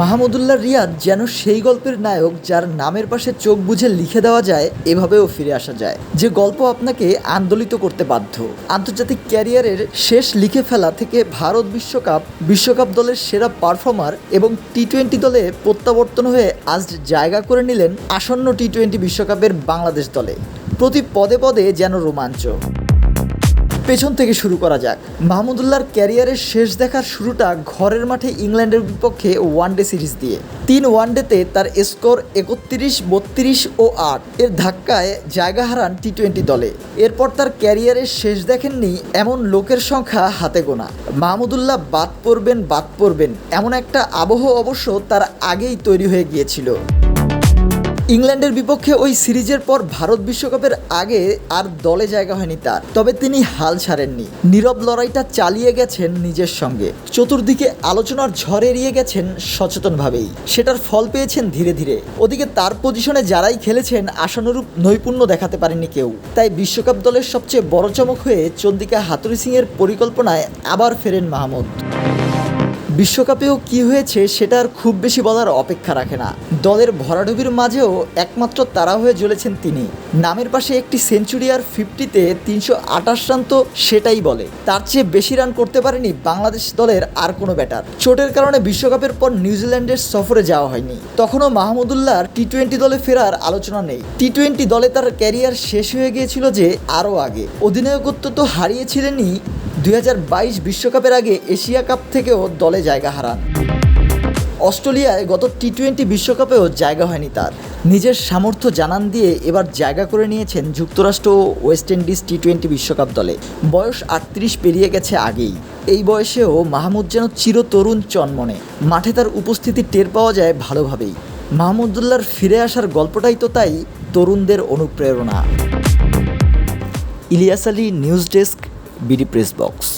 মাহমুদুল্লাহ রিয়াদ যেন সেই গল্পের নায়ক যার নামের পাশে চোখ বুঝে লিখে দেওয়া যায়, এভাবেও ফিরে আসা যায়। যে গল্প আপনাকে আন্দোলিত করতে বাধ্য। আন্তর্জাতিক ক্যারিয়ারের শেষ লিখে ফেলা থেকে ভারত বিশ্বকাপ বিশ্বকাপ দলের সেরা পারফর্মার এবং টি টোয়েন্টি দলে প্রত্যাবর্তন হয়ে আজ জায়গা করে নিলেন আসন্ন টি টোয়েন্টি বিশ্বকাপের বাংলাদেশ দলে। প্রতি পদে পদে যেন রোমাঞ্চ। পেছন থেকে শুরু করা যাক। মাহমুদুল্লাহর ক্যারিয়ারের শেষ দেখার শুরুটা ঘরের মাঠে ইংল্যান্ডের বিপক্ষে ওয়ানডে সিরিজ দিয়ে। তিন ওয়ানডেতে তার স্কোর একত্রিশ, বত্রিশ ও আট। এর ধাক্কায় জায়গা হারান টি টোয়েন্টি দলে। এরপর তার ক্যারিয়ারের শেষ দেখেননি এমন লোকের সংখ্যা হাতে গোনা। মাহমুদুল্লাহ বাদ পড়বেন বাদ পড়বেন, এমন একটা আবহ অবশ্য তার আগেই তৈরি হয়ে গিয়েছিল। ইংল্যান্ডের বিপক্ষে ওই সিরিজের পর ভারত বিশ্বকাপের আগে আর দলে জায়গা হয়নি তার। তবে তিনি হাল ছাড়েননি। নীরব লড়াইটা চালিয়ে গেছেন নিজের সঙ্গে। চতুর্দিকে আলোচনার ঝড় এড়িয়ে গেছেন সচেতনভাবেই। সেটার ফল পেয়েছেন ধীরে ধীরে। ওদিকে তার পজিশনে যারাই খেলেছেন আশানুরূপ নৈপুণ্য দেখাতে পারেনি কেউ। তাই বিশ্বকাপ দলের সবচেয়ে বড় চমক হয়ে চন্দিকা হাতুরি সিংয়ের পরিকল্পনায় আবার ফেরেন মাহমুদ। বিশ্বকাপেও কি হয়েছে সেটা আর খুব বেশি বলার অপেক্ষা রাখে না। দলের ভরাডুবির মাঝেও একমাত্র তারা হয়ে জ্বলেছেন তিনি। নামের পাশে একটি সেঞ্চুরি আর ফিফটিতে তিনশো আঠাশ রান তো সেটাই বলে। তার চেয়ে বেশি রান করতে পারেনি বাংলাদেশ দলের আর কোনো ব্যাটার। চোটের কারণে বিশ্বকাপের পর নিউজিল্যান্ডের সফরে যাওয়া হয়নি। তখনও মাহমুদুল্লাহর টি টোয়েন্টি দলে ফেরার আলোচনা নেই। টি টোয়েন্টি দলে তার ক্যারিয়ার শেষ হয়ে গিয়েছিল যে আরও আগে। অধিনায়কত্ব তো হারিয়েছিলেনই দুই বিশ্বকাপের আগে এশিয়া কাপ থেকেও দলে জায়গা হারান। অস্ট্রেলিয়ায় গত টি টোয়েন্টি বিশ্বকাপেও জায়গা হয়নি তার। নিজের সামর্থ্য জানান দিয়ে এবার জায়গা করে নিয়েছেন যুক্তরাষ্ট্র ও ওয়েস্ট ইন্ডিজ টি টোয়েন্টি বিশ্বকাপ দলে। বয়স আটত্রিশ পেরিয়ে গেছে আগেই। এই বয়সেও মাহমুদ যেন চিরতরুণ চনমনে। মাঠে তার উপস্থিতি টের পাওয়া যায় ভালোভাবেই। মাহমুদুল্লাহর ফিরে আসার গল্পটাই তো তাই তরুণদের অনুপ্রেরণা। Ilias Ali, news desk BD press box.